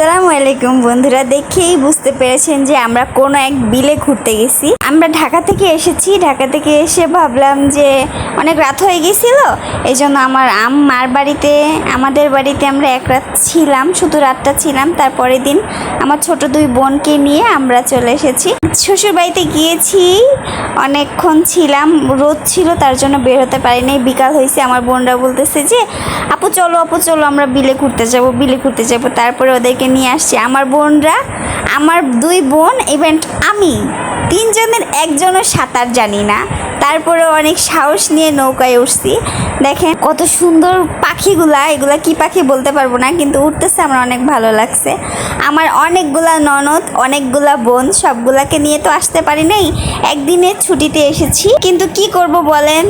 আসসালামু আলাইকুম বন্ধুরা দেখেই বুঝতে পেরেছেন যে আমরা কোনো এক বিলে ঘুরতে গেছি। আমরা ঢাকা থেকে এসেছি। ঢাকা থেকে এসে ভাবলাম যে অনেক রাত হয়ে গেছিল এই জন্য আমার আম্মার বাড়িতে, আমাদের বাড়িতে আমরা এক রাত ছিলাম, শুধু রাতটা ছিলাম। তারপরের দিন আমার ছোট দুই বোনকে নিয়ে আমরা চলে এসেছি। শ্বশুর বাড়িতে গিয়েছি, অনেকক্ষণ ছিলাম, রোদ ছিল, তার জন্য বের হতে পারিনি। বিকাল হয়েছে, আমার বোনরা বলতেছে যে, আপু, চলো আপু, চলো, আমরা বিলে ঘুরতে যাব, বিলে ঘুরতে যাব। তারপরে ওদেরকে নিয়ে আসছি আমার বোনরা, আমার দুই বোন ইভেন্ট আমি। তিনজনের একজনও সাঁতার জানি না। তারপরে অনেক সাহস নিয়ে নৌকায় উঠছি। দেখেন কত সুন্দর পাখিগুলা, এগুলা কি পাখি বলতে পারব না, কিন্তু উঠতেছে আমার অনেক ভালো লাগছে। আমার অনেকগুলা ননদ, অনেকগুলা বোন, সবগুলাকে নিয়ে তো আসতে পারি নাই একদিনের ছুটিতে এসেছি। কিন্তু কি করব বলেন?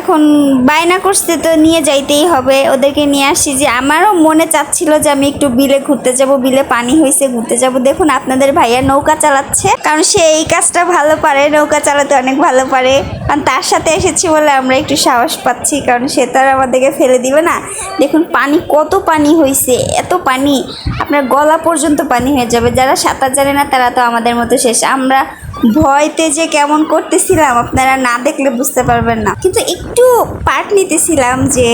এখন বায়না করতে তো নিয়ে যাইতেই হবে, ওদেরকে নিয়ে আসি যে আমারও মনে চাচ্ছিল যে আমি একটু বিলে ঘুরতে যাব, বিলে পানি হয়েছে ঘুরতে যাব। দেখুন আপনাদের ভাইয়া নৌকা চালাচ্ছে, কারণ সে এই কাজটা ভালো পারে, নৌকা চালাতে অনেক ভালো পারে। কারণ তার সাথে এসেছি বলে আমরা একটু সাহস পাচ্ছি, কারণ সে তো আর আমাদেরকে ফেলে দিবে না। দেখুন, পানি, কত পানি হয়েছে এত পানি। আপনার গলা পর্যন্ত পানি হয়ে যাবে, যারা সাঁতার জানে না তারা তো আমাদের মতো শেষ। আমরা ভয়তে যে কেমন করতেছিলাম, আপনারা না দেখলে বুঝতে পারবেন না। কিন্তু একটু পার্ট নিতেছিলাম যে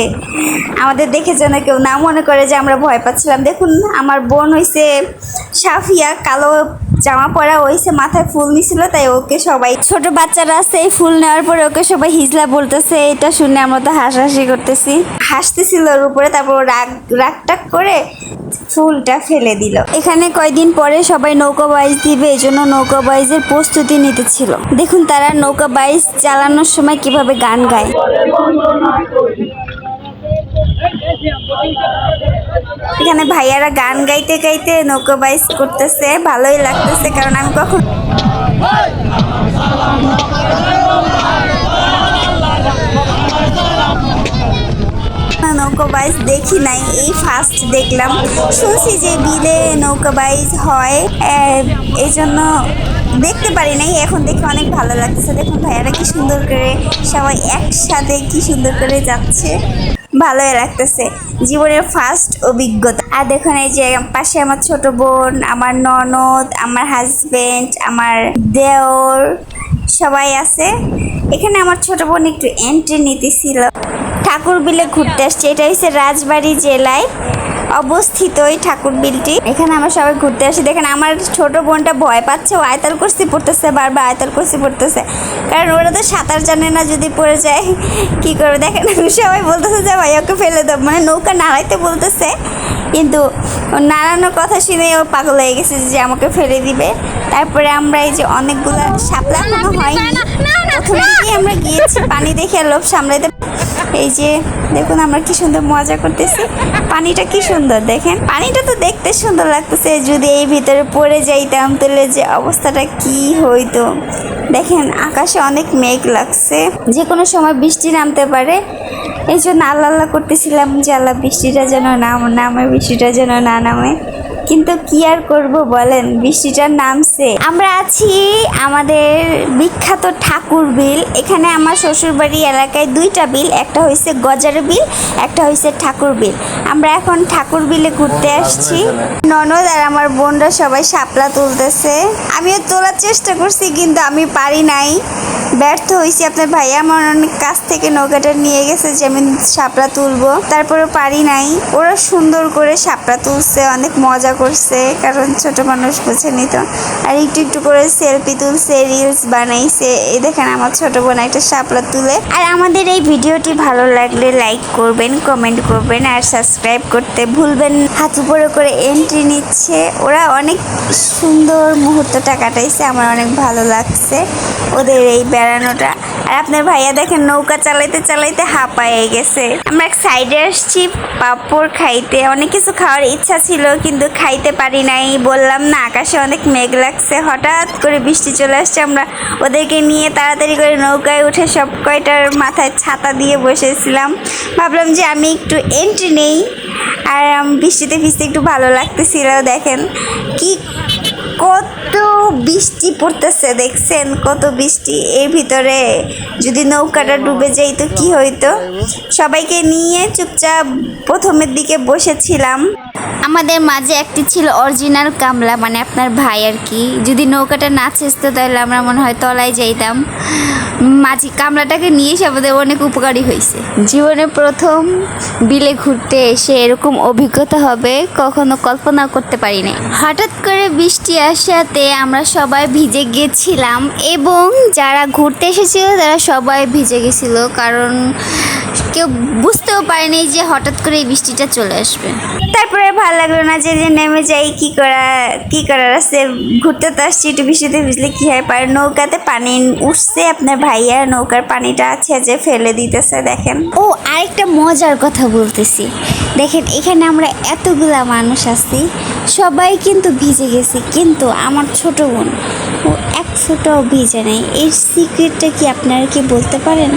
আমাদের দেখে যেন কেউ না মনে করে যে আমরা ভয় পাচ্ছিলাম। দেখুন, আমার বোন হয়েছে সাফিয়া, কালো জামা পরা হইছে মাথায় ফুল নিছিল, তাই ওকে সবাই ছোট বাচ্চারা আছে, এই ফুল নেওয়ার পরে ওকে সবাই হিজলা বলতেছে এটা শুনে আমরা তো হাসাহাসি করতেছি। হাসতেছিল ওর উপরে, তারপর রাগ রাগটাগ করে ফুলটা ফেলে দিল। এখানে কয়দিন পরে সবাই নৌকা বাইজ দিবে, এই জন্য নৌকা বাইজের প্রস্তুতি নিতেছিল দেখুন তারা নৌকা বাইজ চালানোর সময় কীভাবে গান গায়। এখানে ভাইয়ারা গান গাইতে গাইতে নৌকা বাইজ করতেছে, ভালোই লাগতেছে কারণ আমি কখন নৌকা বাইজ দেখি নাই, এই ফার্স্ট দেখলাম। শুনছি যে বিলে নৌকা বাইজ হয় এই জন্য দেখতে পারি নাই, এখন দেখে অনেক ভালো লাগতেছে। দেখুন ভাইয়ারা কি সুন্দর করে সবাই একসাথে কি সুন্দর করে যাচ্ছে। ভালোই লাগতেছে। জীবনের ফার্স্ট অভিজ্ঞতা। আর দেখুন এই যে পাশে আমার ছোট বোন, আমার ননদ, আমার হাজবেন্ড আমার দেওর সবাই আছে। এখানে আমার ছোট বোন একটু এন্ট্রি নিতেছিল। ঠাকুর বিলে ঘুরতে আসছে। এটা হচ্ছে রাজবাড়ি জেলায় অবস্থিত এই ঠাকুর বিলটি। এখানে আমরা সবাই ঘুরতে আসি। দেখেন, আমার ছোট বোনটা ভয় পাচ্ছে। ও আয়তাল কুস্তি পড়তেছে বারবার আয়তাল কুস্তি পড়তেছে কারণ ওরা তো সাঁতার জানে না, যদি পড়ে যায়, কি করবে? দেখেন, সবাই বলতেছে যে, ভাই, ওকে ফেলে দেব মানে নৌকা নাড়াইতে বলতেছে, কিন্তু নাড়ানোর কথা শুনে ও পাগল হয়ে গেছে যে, আমাকে ফেলে দিবে। তারপরে আমরা এই যে অনেকগুলো শাপলা এখনও হয়নি। প্রথমে আমরা গিয়েছি, পানি দেখে লোভ সামলাইতে এই যে, দেখুন আমরা কি সুন্দর মজা করতেছি। পানিটা কি সুন্দর দেখেন। পানিটা তো দেখতে সুন্দর লাগতেছে, যদি এই ভিতরে পড়ে যাইতাম তাহলে যে অবস্থাটা কি হইতো। দেখেন, আকাশে অনেক মেঘ লাগছে। যে কোনো সময় বৃষ্টি নামতে পারে। এই জন্য আল্লাহ আল্লাহ করতেছিলাম যে আল্লাহ বৃষ্টিটা যেন নাম নামে, বৃষ্টিটা যেন না নামে। কিন্তু কি আর করব বলেন বৃষ্টিটার নামছে। আমরা আছি আমাদের বিখ্যাত ঠাকুর বিল। এখানে আমার শ্বশুরবাড়ি এলাকায় দুইটা বিল একটা হয়েছে গজার বিল একটা হয়েছে ঠাকুর বিল। আমরা এখন ঠাকুর বিলে ঘুরতে আসছি। ননদ আর আমার বোনরা সবাই শাপলা তুলতেছে। আমিও তোলার চেষ্টা করছি কিন্তু আমি পারি নাই। ব্যর্থ হয়েছি আপনার ভাইয়া আমার অনেক কাছ থেকে নৌকাটা নিয়ে গেছে যে আমি শাপলা তুলবো। তারপরে পারি নাই। ওরা সুন্দর করে শাপলা তুলছে অনেক মজা করছে, কারণ ছোট মানুষ বুঝে নিত আর একটু একটু করে সেলফি তুলছে রিলস বানাইছে। এই দেখেন আমার ছোট বোন একটা শাপলা তুলে। আর আমাদের এই ভিডিওটি ভালো লাগলে লাইক করবেন কমেন্ট করবেন, আর সাবস্ক্রাইব করতে ভুলবেন হাত উপরে করে এন্ট্রি নিচ্ছে। ওরা অনেক সুন্দর মুহূর্তটা কাটাইছে, আমার অনেক ভালো লাগছে ওদের এই বেড়ানোটা। আর আপনার ভাইয়া দেখেন নৌকা চালাইতে চালাইতে হাঁপায়ে গেছে। আমরা এক সাইডে আসছি, পাপড় খাইতে। অনেক কিছু খাওয়ার ইচ্ছা ছিল, কিন্তু খাইতে পারি নাই। বললাম, না, আকাশে অনেক মেঘ লাগছে। হঠাৎ করে বৃষ্টি চলে আসছে। আমরা ওদেরকে নিয়ে তাড়াতাড়ি করে নৌকায় উঠে সব কয়টার মাথায় ছাতা দিয়ে বসেছিলাম। ভাবলাম যে আমি একটু এন্ট্রি নেই। আর বৃষ্টিতে ভিজতে একটু ভালো লাগতেছিল, দেখেন। কি কত এত বৃষ্টি পড়তেছে, দেখছেন? কত বৃষ্টি। এর ভিতরে যদি নৌকাটা ডুবে যাই তো কি হইতো? সবাইকে নিয়ে চুপচাপ প্রথমের দিকে বসেছিলাম। আমাদের মাঝে একটি ছিল অরিজিনাল কামলা মানে আপনার ভাই আর কি। যদি নৌকাটা না ছেঁচতো তাহলে আমরা মনে হয় তলায় যাইতাম। মাঝি কামলাটাকে নিয়ে আমাদের অনেক উপকারী হয়েছে জীবনে প্রথম বিলে ঘুরতে এসে এরকম অভিজ্ঞতা হবে কখনো কল্পনা করতে পারি নাই। হঠাৎ করে বৃষ্টি আসাতে আমরা সবাই ভিজে গেছিলাম এবং যারা ঘুরতে এসেছিল তারা সবাই ভিজে গেছিল কারণ কেউ বুঝতেও পারেনি যে হঠাৎ করে এই বৃষ্টিটা চলে আসবে। তারপরে ভালো লাগল না যে যে নেমে যাই কি করা কি করার আছে? ঘুরতে তো আসছি একটু বৃষ্টিতে ভিজলে কি হয়? পারে নৌকাতে পানি উঠছে আপনার ভাইয়া নৌকার পানিটা ছেঁচে ফেলে দিতেছে দেখেন। ও আরেকটা মজার কথা বলতেছি। দেখেন এখানে আমরা এতগুলা মানুষ আছি সবাই কিন্তু ভিজে গেছে, কিন্তু আমার ছোট বোন, ও এক ফোঁটাও ভিজে নেই। এর সিক্রেটটা কি আপনারা কি বলতে পারেন?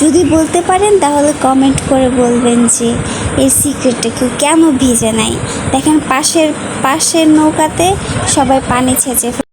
যদি বলতে পারেন, তাহলে কমেন্ট করে বলবেন যে এর সিক্রেটটা কেউ কেন ভিজে নাই? দেখেন পাশের পাশের নৌকাতে সবাই পানি ছেঁচে